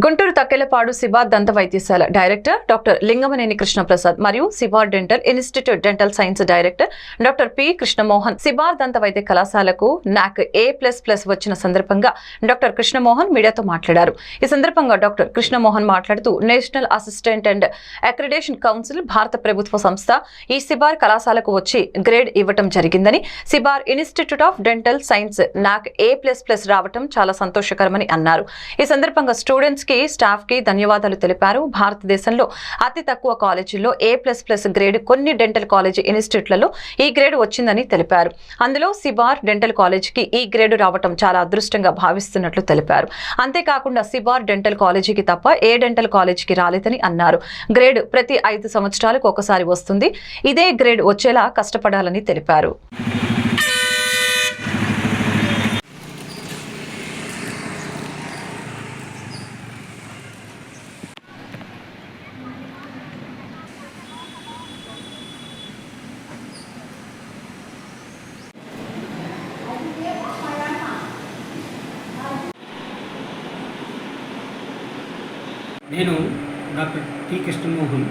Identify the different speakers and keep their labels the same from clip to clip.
Speaker 1: గుంటూరు తక్కెలపాడు శివార్ దంత వైద్యశాల director doctor Lingamaneni Krishnaprasad మరియు Sibar dental institute dental science director doctor P Krishnamohan Sibar దంత వైద్య కళాశాలకు నాక్ ఏ ప్లస్ ప్లస్ వచ్చిన సందర్భంగా డాక్టర్ కృష్ణమోహన్ మీడియాతో మాట్లాడారు. ఈ సందర్భంగా డాక్టర్ కృష్ణమోహన్ మాట్లాడుతూ national assistant and accreditation council భారత ప్రభుత్వ సంస్థ ఈ శిబార్ కళాశాలకు వచ్చి గ్రేడ్ ఇవ్వటం జరిగిందని Sibar institute of dental science NAAC A plus plus రావటం చాలా సంతోషకరమని అన్నారు. ఈ సందర్భంగా స్టూడెంట్స్ కి స్టాఫ్కి ధన్యవాదాలు తెలిపారు. భారతదేశంలో అతి తక్కువ కాలేజీల్లో ఏ ప్లస్ ప్లస్ గ్రేడ్ కొన్ని డెంటల్ కాలేజీ ఇన్స్టిట్యూట్లలో ఈ గ్రేడ్ వచ్చిందని తెలిపారు. అందులో సిబార్ డెంటల్ కాలేజీకి ఈ గ్రేడ్ రావటం చాలా అదృష్టంగా భావిస్తున్నట్లు తెలిపారు. అంతేకాకుండా సిబార్ డెంటల్ కాలేజీకి తప్ప ఏ డెంటల్ కాలేజీకి రాలేదని అన్నారు. గ్రేడ్ ప్రతి ఐదు సంవత్సరాలకు ఒకసారి వస్తుంది. ఇదే గ్రేడ్ వచ్చేలా కష్టపడాలని తెలిపారు.
Speaker 2: నేను doctor T Krishnamohan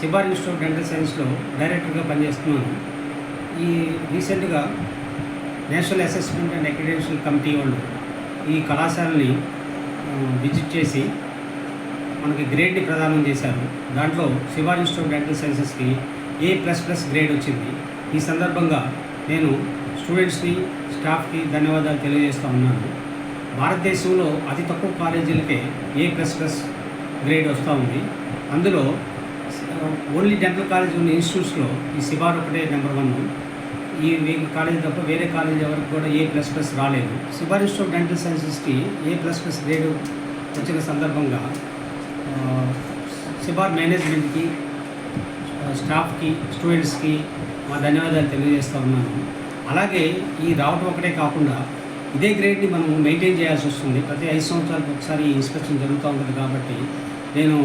Speaker 2: Sibar institute dental సైన్స్లో డైరెక్టర్గా పనిచేస్తున్నాను. ఈ రీసెంట్గా national assessment and accreditation committee వాళ్ళు ఈ కళాశాలని విజిట్ చేసి మనకి గ్రేడ్ని ప్రదానం చేశారు. దాంట్లో శివార్ ఇన్స్టిట్యూట్ డెంటల్ సైన్సెస్కి ఏ ప్లస్ ప్లస్ గ్రేడ్ వచ్చింది? ఈ సందర్భంగా నేను స్టూడెంట్స్ని స్టాఫ్కి ధన్యవాదాలు తెలియజేస్తూ ఉన్నాను. భారతదేశంలో అతి తక్కువ కాలేజీలకే ఏ ప్లస్ ప్లస్ గ్రేడ్ వస్తూ ఉంది. అందులో ఓన్లీ డెంటల్ కాలేజ్ ఉన్న ఇన్స్టిట్యూట్స్లో ఈ సిబార్ ఒకటే నెంబర్ వన్ ఈ కాలేజ్ తప్ప వేరే కాలేజ్ ఎవరికి కూడా ఏ ప్లస్ ప్లస్ రాలేదు. సిబార్ ఇన్స్టిట్యూట్ డెంటల్ సైన్సెస్కి ఏ ప్లస్ ప్లస్ గ్రేడ్ వచ్చిన సందర్భంగా ఆ, సిబార్ మేనేజ్మెంట్కి స్టాఫ్కి స్టూడెంట్స్కి మా ధన్యవాదాలు తెలియజేస్తూ ఉన్నాను. అలాగే ఈ రావటం ఒకటే కాకుండా ఇదే గ్రేడ్ని మనం మెయింటైన్ చేయాల్సి వస్తుంది. ప్రతి ఐదు సంవత్సరాలకు ఒకసారి ఈ ఇన్స్పెక్షన్ జరుగుతూ ఉంటుంది కాబట్టి నేను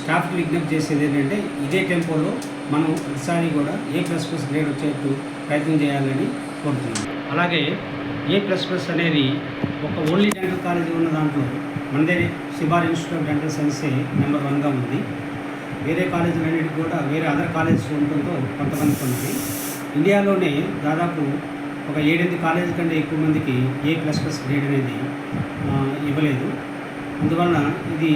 Speaker 2: స్టాఫ్కి విజ్ఞప్తి చేసేది ఏంటంటే ఇదే టెంపోలో మనం ప్రతిసారి కూడా ఏ ప్లస్ ప్లస్ గ్రేడ్ వచ్చేట్టు ప్రయత్నం చేయాలని కోరుతున్నాను. అలాగే ఏ ప్లస్ ప్లస్ అనేది ఒక ఓన్లీ డెంటల్ కాలేజీ ఉన్న దాంట్లో మనదే సిబార్ ఇన్స్టిట్యూట్ ఆఫ్ డెంటల్ సైన్సే నెంబర్ వన్గా ఉంది. వేరే కాలేజీలన్నిటికి కూడా వేరే అదర్ కాలేజెస్ ఉండటంతో కొంతమందికి ఉంది ఇండియాలోనే దాదాపు ఒక ఏడెనిమిది కాలేజీ కంటే ఎక్కువ మందికి ఏ ప్లస్ ప్లస్ గ్రేడ్ అనేది ఇవ్వలేదు. అందువలన ఇది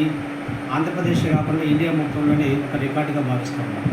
Speaker 2: ఆంధ్రప్రదేశ్ కాకుండా ఇండియా మొత్తంలోనే ఒక రికార్డుగా భావిస్తున్నాం